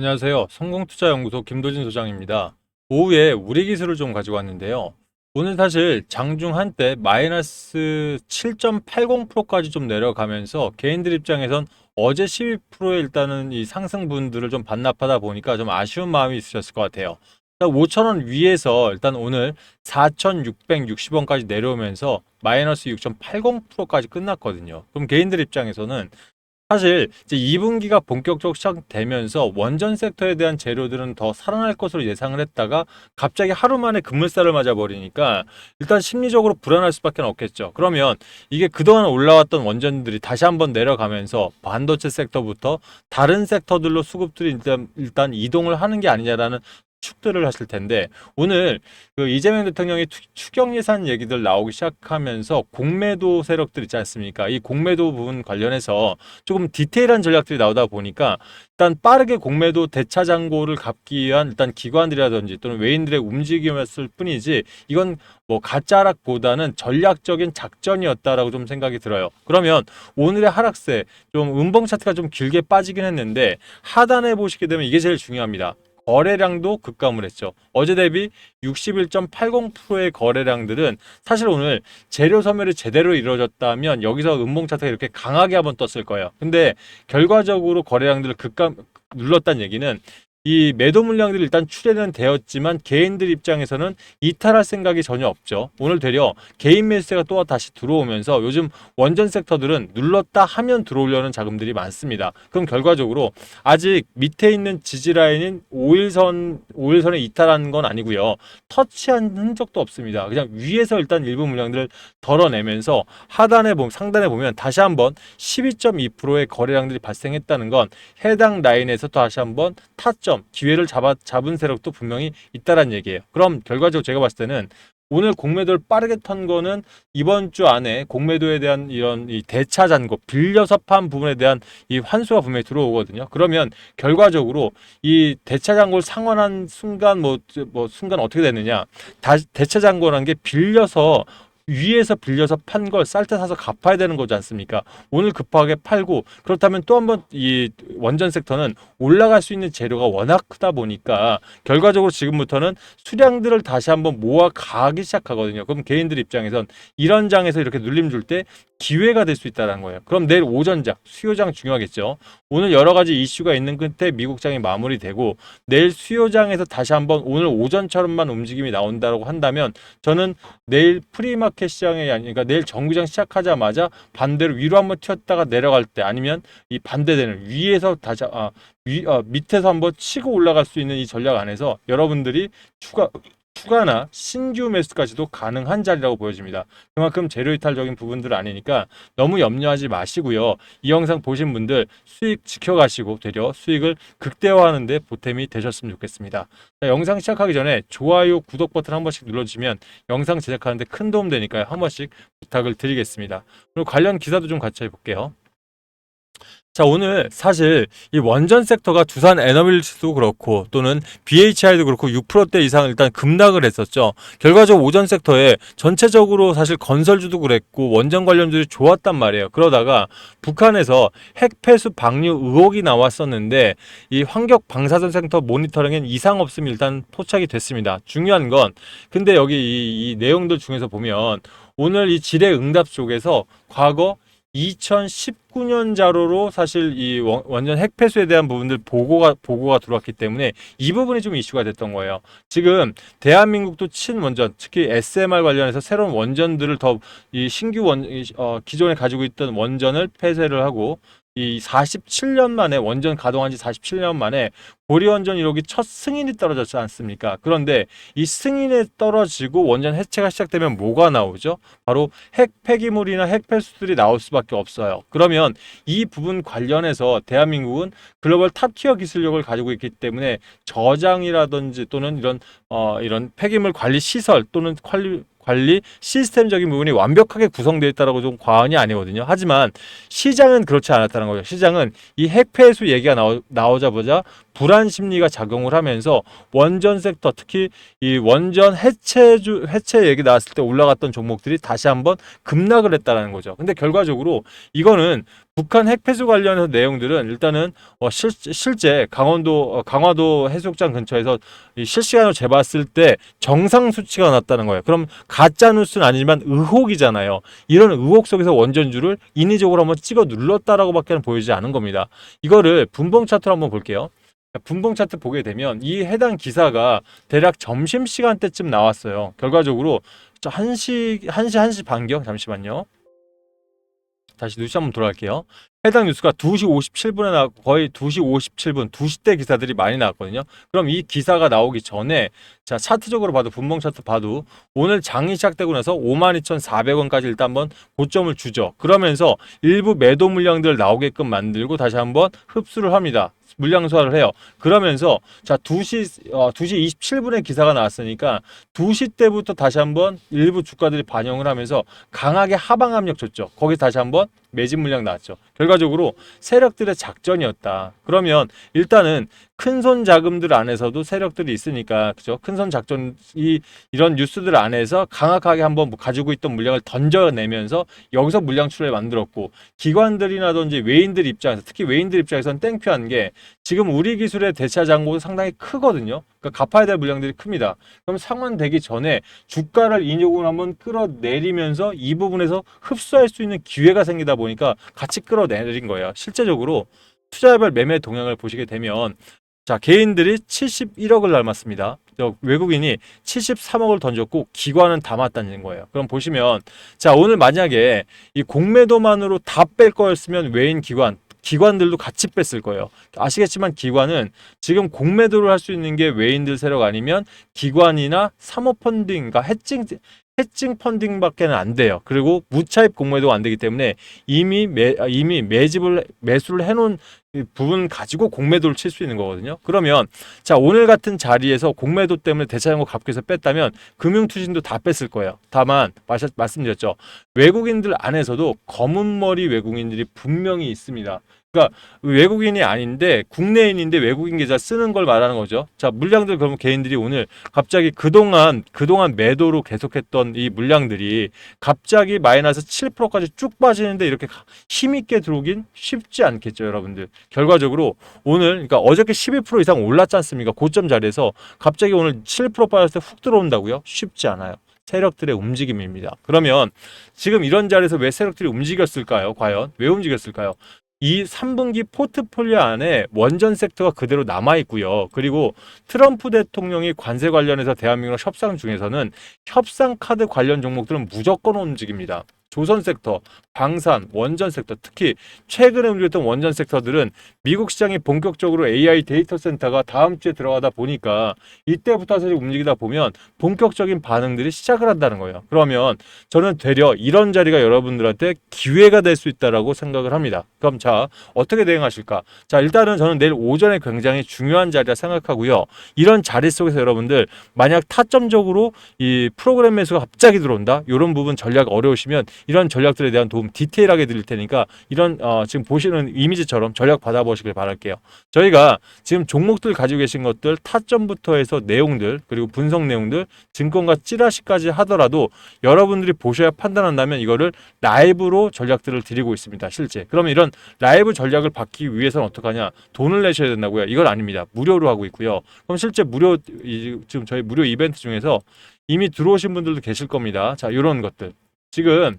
안녕하세요. 성공투자연구소 김도진 소장입니다. 오후에 우리 기술을 좀 가지고 왔는데요. 오늘 사실 장중 한때 마이너스 7.80%까지 좀 내려가면서 개인들 입장에선 어제 12%의 일단은 이 상승분들을 좀 반납하다 보니까 좀 아쉬운 마음이 있으셨을 것 같아요. 5,000원 위에서 일단 오늘 4,660원까지 내려오면서 마이너스 6.80%까지 끝났거든요. 그럼 개인들 입장에서는 사실 이제 2분기가 본격적으로 시작되면서 원전 섹터에 대한 재료들은 더 살아날 것으로 예상을 했다가 갑자기 하루 만에 급물살을 맞아버리니까 일단 심리적으로 불안할 수밖에 없겠죠. 그러면 이게 그동안 올라왔던 원전들이 다시 한번 내려가면서 반도체 섹터부터 다른 섹터들로 수급들이 일단, 일단 이동을 하는 게 아니냐라는 축들을 하실 텐데 오늘 그 이재명 대통령이 투- 추경 예산 얘기들 나오기 시작하면서 공매도 세력들 있지 않습니까? 이 공매도 부분 관련해서 조금 디테일한 전략들이 나오다 보니까 일단 빠르게 공매도 대차 잔고를 갚기 위한 일단 기관들이라든지 또는 외인들의 움직임이었을 뿐이지 이건 뭐 가짜락보다는 전략적인 작전이었다라고 좀 생각이 들어요. 그러면 오늘의 하락세 좀 음봉 차트가 좀 길게 빠지긴 했는데 하단에 보시게 되면 이게 제일 중요합니다. 거래량도 급감을 했죠. 어제 대비 61.80%의 거래량들은 사실 오늘 재료 소멸이 제대로 이루어졌다면 여기서 음봉 차트가 이렇게 강하게 한번 떴을 거예요. 근데 결과적으로 거래량들을 급감 눌렀다는 얘기는 이 매도 물량들이 일단 출현은 되었지만 개인들 입장에서는 이탈할 생각이 전혀 없죠. 오늘 되려 개인 매수세가 또 다시 들어오면서 요즘 원전 섹터들은 눌렀다 하면 들어오려는 자금들이 많습니다. 그럼 결과적으로 아직 밑에 있는 지지 라인인 5일선 5일선에 이탈한 건 아니고요. 터치한 흔적도 없습니다. 그냥 위에서 일단 일부 물량들을 덜어내면서 하단에 보면 상단에 보면 다시 한번 12.2%의 거래량들이 발생했다는 건 해당 라인에서 다시 한번 타점 기회를 잡아 잡은 세력도 분명히 있다란 얘기예요. 그럼 결과적으로 제가 봤을 때는 오늘 공매도를 빠르게 턴 거는 이번 주 안에 공매도에 대한 이런 이 대차 잔고 빌려서 판 부분에 대한 이 환수가 분명히 들어오거든요. 그러면 결과적으로 이 대차 잔고를 상환한 순간 뭐, 뭐 순간 어떻게 되느냐? 다, 대차 잔고라는 게 빌려서 위에서 빌려서 판 걸 쌀 때 사서 갚아야 되는 거지 않습니까? 오늘 급하게 팔고 그렇다면 또 한번 이 원전 섹터는 올라갈 수 있는 재료가 워낙 크다 보니까 결과적으로 지금부터는 수량들을 다시 한번 모아 가기 시작하거든요. 그럼 개인들 입장에선 이런 장에서 이렇게 눌림 줄 때 기회가 될 수 있다는 거예요. 그럼 내일 오전장, 수요장 중요하겠죠. 오늘 여러 가지 이슈가 있는 끝에 미국장이 마무리되고 내일 수요장에서 다시 한번 오늘 오전처럼만 움직임이 나온다고 한다면 저는 내일 프리마켓 시장에 아니 그러니까 내일 정규장 시작하자마자 반대로 위로 한번 튀었다가 내려갈 때 아니면 이 반대되는 위에서 다시 아, 위, 어, 밑에서 한번 치고 올라갈 수 있는 이 전략 안에서 여러분들이 추가 추가나 신규 매수까지도 가능한 자리라고 보여집니다. 그만큼 재료 이탈적인 부분들 아니니까 너무 염려하지 마시고요. 이 영상 보신 분들 수익 지켜가시고 되려 수익을 극대화하는 데 보탬이 되셨으면 좋겠습니다. 자, 영상 시작하기 전에 좋아요, 구독 버튼 한 번씩 눌러주시면 영상 제작하는데 큰 도움 되니까요. 한 번씩 부탁을 드리겠습니다. 그리고 관련 기사도 좀 같이 해볼게요. 자, 오늘 사실 이 원전 섹터가 두산 에너빌리티도 그렇고 또는 BHI도 그렇고 6%대 이상 일단 급락을 했었죠. 결과적으로 오전 섹터에 전체적으로 사실 건설주도 그랬고 원전 관련주들이 좋았단 말이에요. 그러다가 북한에서 핵 폐수 방류 의혹이 나왔었는데 이 환경 방사선 섹터 모니터링엔 이상 없음이 일단 포착이 됐습니다. 중요한 건 근데 여기 이, 이 내용들 중에서 보면 오늘 이 질의 응답 쪽에서 과거 2019년 자료로 사실 이 원- 원전 핵폐수에 대한 부분들 보고가 보고가 들어왔기 때문에 이 부분이 좀 이슈가 됐던 거예요. 지금 대한민국도 친원전, 특히 SMR 관련해서 새로운 원전들을 더 이 신규 원 이- 어, 기존에 가지고 있던 원전을 폐쇄를 하고 이 47년 만에 원전 가동한 지 47년 만에 고리원전 1호기 첫 승인이 떨어졌지 않습니까? 그런데 이 승인에 떨어지고 원전 해체가 시작되면 뭐가 나오죠? 바로 핵 폐기물이나 핵 폐수들이 나올 수밖에 없어요. 그러면 이 부분 관련해서 대한민국은 글로벌 탑티어 기술력을 가지고 있기 때문에 저장이라든지 또는 이런 어 이런 폐기물 관리 시설 또는 관리 관리 시스템적인 부분이 완벽하게 구성되어 있다라고 좀 과언이 아니거든요. 하지만 시장은 그렇지 않았다는 거죠. 시장은 이 핵폐수 얘기가 나오, 나오자마자 불안 심리가 작용을 하면서 원전 섹터 특히 이 원전 해체주 해체 얘기 나왔을 때 올라갔던 종목들이 다시 한번 급락을 했다라는 거죠. 근데 결과적으로 이거는 북한 핵 폐수 관련해서 내용들은 일단은 어, 실, 실제 강원도 어, 강화도 해수욕장 근처에서 이 실시간으로 재봤을 때 정상 수치가 났다는 거예요. 그럼 가짜 뉴스는 아니지만 의혹이잖아요. 이런 의혹 속에서 원전주를 인위적으로 한번 찍어 눌렀다라고밖에 보이지 않은 겁니다. 이거를 분봉 차트로 한번 볼게요. 분봉 차트 보게 되면 이 해당 기사가 대략 점심 시간대쯤 나왔어요. 결과적으로 저 1시 1시 1시 반경 잠시만요. 다시 뉴스 한번 돌아갈게요. 해당 뉴스가 2시 57분에 나왔고 거의 2시 57분, 2시 때 기사들이 많이 나왔거든요. 그럼 이 기사가 나오기 전에 자 차트적으로 봐도 분봉 차트 봐도 오늘 장이 시작되고 나서 52,400원까지 일단 한번 고점을 주죠. 그러면서 일부 매도 물량들 나오게끔 만들고 다시 한번 흡수를 합니다. 물량 소화를 해요. 그러면서 자 2시 어, 2시 27분에 기사가 나왔으니까 2시 때부터 다시 한번 일부 주가들이 반영을 하면서 강하게 하방 압력 줬죠. 거기 다시 한번 매집 물량 나왔죠. 결과적으로 세력들의 작전이었다. 그러면 일단은 큰손 자금들 안에서도 세력들이 있으니까 그죠? 큰손 작전 이 이런 뉴스들 안에서 강하게 한번 뭐 가지고 있던 물량을 던져내면서 여기서 물량 출을 만들었고 기관들이라든지 외인들 입장에서 특히 외인들 입장에서는 땡큐한 게 지금 우리 기술의 대차 잔고도 상당히 크거든요. 그러니까 갚아야 될 물량들이 큽니다. 그럼 상환되기 전에 주가를 인용을 한번 끌어내리면서 이 부분에서 흡수할 수 있는 기회가 생기다 보니까 같이 끌어내린 거예요. 실제적으로 투자별 매매 동향을 보시게 되면 자 개인들이 71억을 날맞습니다. 저 외국인이 73억을 던졌고 기관은 담았다는 거예요. 그럼 보시면 자 오늘 만약에 이 공매도만으로 다 뺄 거였으면 외인 기관 기관들도 같이 뺐을 거예요. 아시겠지만 기관은 지금 공매도를 할 수 있는 게 외인들 세력 아니면 기관이나 사모펀딩, 그러니까 해칭 해칭 펀딩밖에는 안 돼요. 그리고 무차입 공매도가 안 되기 때문에 이미 매, 아, 이미 매집을 매수를 해놓은 이 부분 가지고 공매도를 칠 수 있는 거거든요. 그러면 자 오늘 같은 자리에서 공매도 때문에 대차장고 값에서 뺐다면 금융투신도 다 뺐을 거예요. 다만 말씀드렸죠. 외국인들 안에서도 검은 머리 외국인들이 분명히 있습니다. 그러니까 외국인이 아닌데 국내인인데 외국인 계좌 쓰는 걸 말하는 거죠. 자 물량들 그러면 개인들이 오늘 갑자기 그동안 그동안 매도로 계속했던 이 물량들이 갑자기 마이너스 7%까지 쭉 빠지는데 이렇게 힘 있게 들어오긴 쉽지 않겠죠, 여러분들. 결과적으로 오늘 그러니까 어저께 12% 이상 올랐지 않습니까? 고점 자리에서 갑자기 오늘 7% 빠졌을 때 훅 들어온다고요? 쉽지 않아요. 세력들의 움직임입니다. 그러면 지금 이런 자리에서 왜 세력들이 움직였을까요? 과연 왜 움직였을까요? 이 3분기 포트폴리오 안에 원전 섹터가 그대로 남아 있고요. 그리고 트럼프 대통령이 관세 관련해서 대한민국 협상 중에서는 협상 카드 관련 종목들은 무조건 움직입니다. 조선 섹터, 방산, 원전 섹터, 특히 최근에 움직였던 원전 섹터들은 미국 시장이 본격적으로 AI 데이터 센터가 다음 주에 들어가다 보니까 이때부터 사실 움직이다 보면 본격적인 반응들이 시작을 한다는 거예요. 그러면 저는 되려 이런 자리가 여러분들한테 기회가 될 수 있다라고 생각을 합니다. 그럼 자, 어떻게 대응하실까? 자, 일단은 저는 내일 오전에 굉장히 중요한 자리라 생각하고요. 이런 자리 속에서 여러분들 만약 타점적으로 이 프로그램 매수가 갑자기 들어온다. 이런 부분 전략 어려우시면 이런 전략들에 대한 도움 디테일하게 드릴 테니까 이런 어, 지금 보시는 이미지처럼 전략 받아보시길 바랄게요. 저희가 지금 종목들 가지고 계신 것들 타점부터 해서 내용들 그리고 분석 내용들 증권과 찌라시까지 하더라도 여러분들이 보셔야 판단한다면 이거를 라이브로 전략들을 드리고 있습니다. 실제. 그러면 이런 라이브 전략을 받기 위해서는 어떡하냐? 돈을 내셔야 된다고요. 이건 아닙니다. 무료로 하고 있고요. 그럼 실제 무료 이- 지금 저희 무료 이벤트 중에서 이미 들어오신 분들도 계실 겁니다. 자, 이런 것들. 지금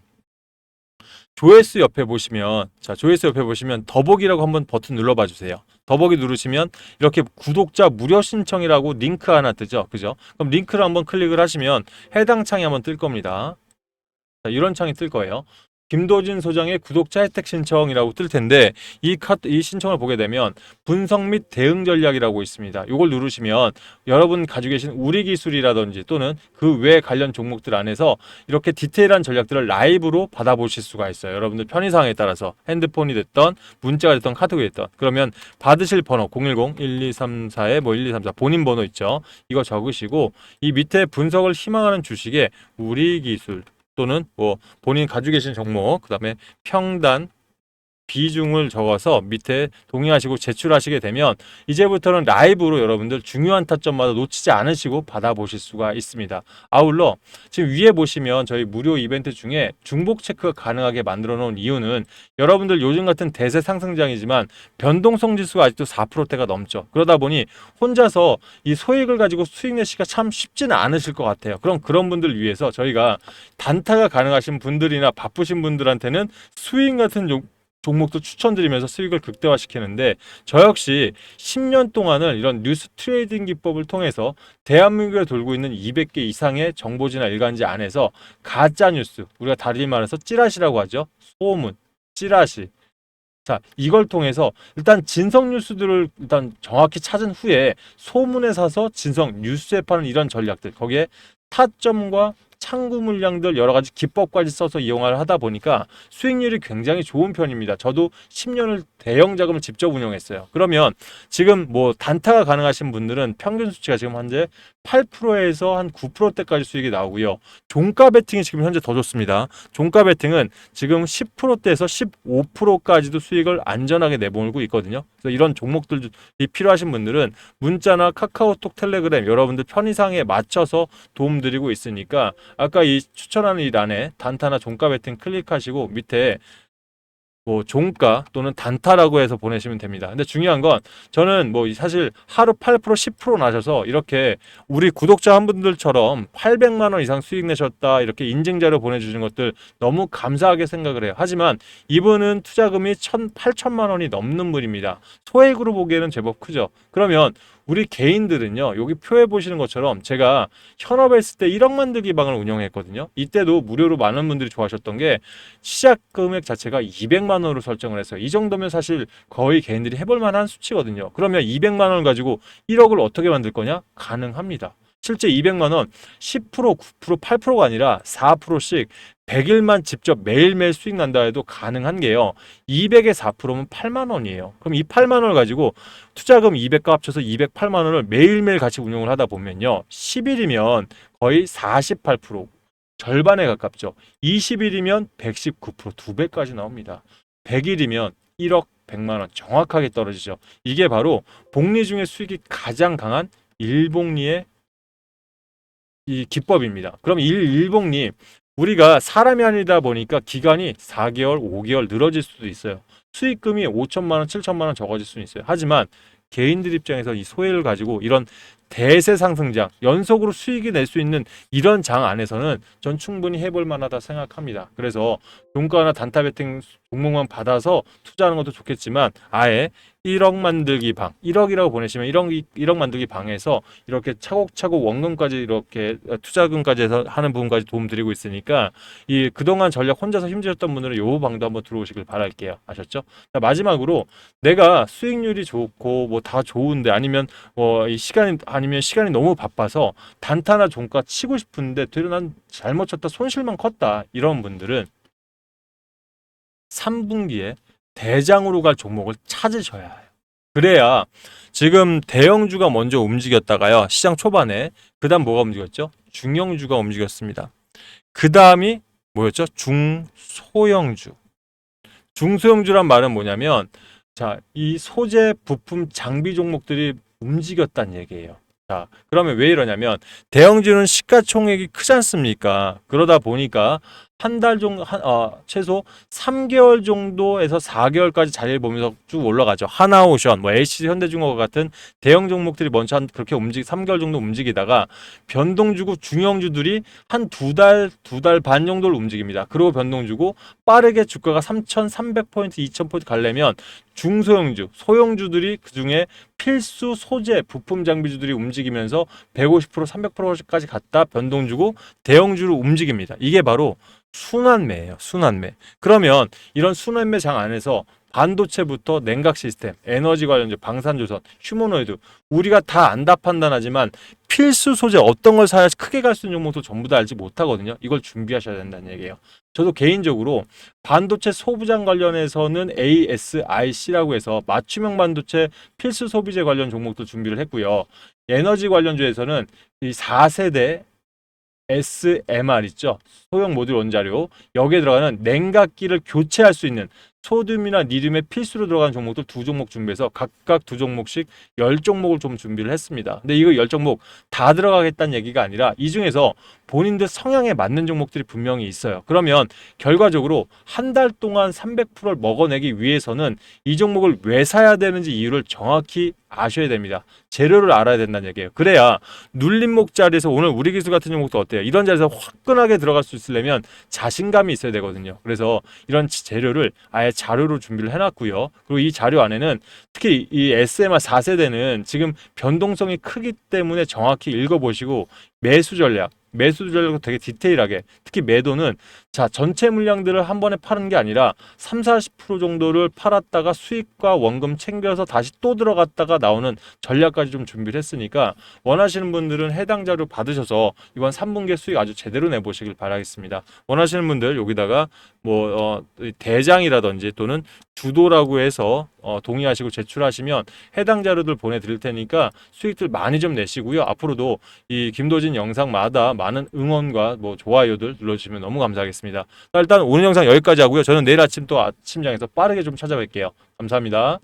조회수 옆에 보시면 자 조회수 옆에 보시면 더보기라고 한번 버튼 눌러봐 주세요. 더보기 누르시면 이렇게 구독자 무료 신청이라고 링크 하나 뜨죠, 그죠? 그럼 링크를 한번 클릭을 하시면 해당 창이 한번 뜰 겁니다. 자, 이런 창이 뜰 거예요. 김도진 소장의 구독자 혜택 신청이라고 뜰 텐데 이 카드 이 신청을 보게 되면 분석 및 대응 전략이라고 있습니다. 이걸 누르시면 여러분 가지고 계신 우리 기술이라든지 또는 그 외 관련 종목들 안에서 이렇게 디테일한 전략들을 라이브로 받아보실 수가 있어요. 여러분들 편의상에 따라서 핸드폰이 됐던 문자가 됐던 카톡이 됐던 그러면 받으실 번호 010-1234에 뭐 1234 본인 번호 있죠. 이거 적으시고 이 밑에 분석을 희망하는 주식에 우리 기술 또는 뭐 본인 가지고 계신 종목 그 다음에 평단 비중을 적어서 밑에 동의하시고 제출하시게 되면 이제부터는 라이브로 여러분들 중요한 타점마다 놓치지 않으시고 받아보실 수가 있습니다. 아울러 지금 위에 보시면 저희 무료 이벤트 중에 중복 체크가 가능하게 만들어 놓은 이유는 여러분들 요즘 같은 대세 상승장이지만 변동성 지수가 아직도 4%대가 넘죠. 그러다 보니 혼자서 이 소액을 가지고 수익 내시가 참 쉽지는 않으실 것 같아요. 그럼 그런 분들 위해서 저희가 단타가 가능하신 분들이나 바쁘신 분들한테는 스윙 같은 종- 종목도 추천드리면서 수익을 극대화시키는데 저 역시 10년 동안을 이런 뉴스 트레이딩 기법을 통해서 대한민국에 돌고 있는 200개 이상의 정보지나 일간지 안에서 가짜 뉴스 우리가 다리 말해서 찌라시라고 하죠. 소문 찌라시. 자 이걸 통해서 일단 진성 뉴스들을 일단 정확히 찾은 후에 소문에 사서 진성 뉴스에 파는 이런 전략들 거기에 타점과 창구 물량들 여러 가지 기법까지 써서 이용을 하다 보니까 수익률이 굉장히 좋은 편입니다. 저도 10년을 대형 자금을 직접 운영했어요. 그러면 지금 뭐 단타가 가능하신 분들은 평균 수치가 지금 현재 8%에서 한 9%대까지 수익이 나오고요. 종가 베팅이 지금 현재 더 좋습니다. 종가 베팅은 지금 10%대에서 15%까지도 수익을 안전하게 내몰고 있거든요. 그래서 이런 종목들이 필요하신 분들은 문자나 카카오톡, 텔레그램 여러분들 편의상에 맞춰서 도움드리고 있으니까 아까 이 추천하는 이 란에 단타나 종가 베팅 클릭하시고 밑에 뭐 종가 또는 단타라고 해서 보내시면 됩니다. 근데 중요한 건 저는 뭐 사실 하루 8% 10% 나셔서 이렇게 우리 구독자 한 분들처럼 800만 원 이상 수익 내셨다 이렇게 인증 자료 보내주시는 것들 너무 감사하게 생각을 해요. 하지만 이분은 투자금이 1 8천만 원이 넘는 분입니다. 소액으로 보기에는 제법 크죠. 그러면 우리 개인들은요 여기 표에 보시는 것처럼 제가 현업에 있을 때 1억 만들기 방을 운영했거든요. 이때도 무료로 많은 분들이 좋아하셨던 게 시작 금액 자체가 200만 원으로 설정을 했어요. 이 정도면 사실 거의 개인들이 해볼 만한 수치거든요. 그러면 200만 원을 가지고 1억을 어떻게 만들 거냐? 가능합니다. 실제 200만 원 10%, 9%, 8%가 아니라 4%씩 100일만 직접 매일매일 수익 난다 해도 가능한 게요. 200에 4%면 8만 원이에요. 그럼 이 8만 원을 가지고 투자금 200과 합쳐서 208만 원을 매일매일 같이 운용을 하다 보면요. 10일이면 거의 48% 절반에 가깝죠. 20일이면 119%, 두 배까지 나옵니다. 100일이면 1억 100만 원 정확하게 떨어지죠. 이게 바로 복리 중에 수익이 가장 강한 일복리의 이 기법입니다. 그럼 일, 일복리 우리가 사람이 아니다 보니까 기간이 4개월, 5개월 늘어질 수도 있어요. 수익금이 5천만 원, 7천만 원 적어질 수는 있어요. 하지만 개인들 입장에서 이 소액을 가지고 이런 대세 상승장 연속으로 수익이 낼 수 있는 이런 장 안에서는 전 충분히 해볼 만하다 생각합니다. 그래서 종가나 단타 베팅 종목만 받아서 투자하는 것도 좋겠지만 아예 1억 만들기 방 1억이라고 보내시면 1억 1억 만들기 방에서 이렇게 차곡차곡 원금까지 이렇게 투자금까지 해서 하는 부분까지 도움 드리고 있으니까 이 그동안 전략 혼자서 힘드셨던 분들은 요 방도 한번 들어오시길 바랄게요. 아셨죠? 자, 마지막으로 내가 수익률이 좋고 뭐 다 좋은데 아니면 뭐이 시간이 아니면 시간이 너무 바빠서 단타나 종가 치고 싶은데 되려 난 잘못 쳤다 손실만 컸다 이런 분들은 3분기에 대장으로 갈 종목을 찾으셔야 해요. 그래야 지금 대형주가 먼저 움직였다가요. 시장 초반에 그다음 뭐가 움직였죠? 중형주가 움직였습니다. 그다음이 뭐였죠? 중소형주. 중소형주란 말은 뭐냐면 자, 이 소재, 부품, 장비 종목들이 움직였다는 얘기예요. 자, 그러면 왜 이러냐면 대형주는 시가총액이 크지 않습니까? 그러다 보니까 한 달 정도, 한, 어, 최소 3개월 정도에서 4개월까지 자리를 보면서 쭉 올라가죠. 하나오션, 뭐 LCD 현대중공업 같은 대형 종목들이 먼저 한 그렇게 움직, 3개월 정도 움직이다가 변동 주고 중형주들이 한 두 달, 두 달 반 정도를 움직입니다. 그리고 변동 주고 빠르게 주가가 3,300포인트, 2,000포인트 가려면 중소형주, 소형주들이 그 중에 필수 소재, 부품 장비주들이 움직이면서 150%, 300%까지 갔다 변동 주고 대형주로 움직입니다. 이게 바로 순환매예요. 순환매. 그러면 이런 순환매 장 안에서 반도체부터 냉각 시스템, 에너지 관련주, 방산조선, 휴머노이드 우리가 다 안다 판단하지만 필수 소재 어떤 걸 사야 크게 갈 수 있는 종목도 전부 다 알지 못하거든요. 이걸 준비하셔야 된다는 얘기예요. 저도 개인적으로 반도체 소부장 관련해서는 ASIC라고 해서 맞춤형 반도체 필수 소비재 관련 종목도 준비를 했고요. 에너지 관련주에서는 이 4세대 SMR 있죠. 소형 모듈 원자료. 여기에 들어가는 냉각기를 교체할 수 있는 소듐이나 니듐에 필수로 들어가는 종목들 두 종목 준비해서 각각 두 종목씩 열 종목을 좀 준비를 했습니다. 근데 이거 열 종목 다 들어가겠다는 얘기가 아니라 이 중에서 본인들 성향에 맞는 종목들이 분명히 있어요. 그러면 결과적으로 한 달 동안 300%를 먹어내기 위해서는 이 종목을 왜 사야 되는지 이유를 정확히 아셔야 됩니다. 재료를 알아야 된다는 얘기예요. 그래야 눌림목 자리에서 오늘 우리 기술 같은 종목도 어때요? 이런 자리에서 화끈하게 들어갈 수 있으려면 자신감이 있어야 되거든요. 그래서 이런 지- 재료를 아예 자료로 준비를 해놨고요. 그리고 이 자료 안에는 특히 이 SMR 4세대는 지금 변동성이 크기 때문에 정확히 읽어보시고 매수 전략, 매수 전략도 되게 디테일하게 특히 매도는 자 전체 물량들을 한 번에 파는 게 아니라 3, 40% 정도를 팔았다가 수익과 원금 챙겨서 다시 또 들어갔다가 나오는 전략까지 좀 준비를 했으니까 원하시는 분들은 해당 자료 받으셔서 이번 3분기 수익 아주 제대로 내보시길 바라겠습니다. 원하시는 분들 여기다가 뭐 어, 대장이라든지 또는 주도라고 해서 어, 동의하시고 제출하시면 해당 자료들 보내드릴 테니까 수익들 많이 좀 내시고요. 앞으로도 이 김도진 영상마다 많은 응원과 뭐 좋아요들 눌러주시면 너무 감사하겠습니다. 자, 일단 오늘 영상 여기까지 하고요. 저는 내일 아침 또 아침장에서 빠르게 좀 찾아뵐게요. 감사합니다.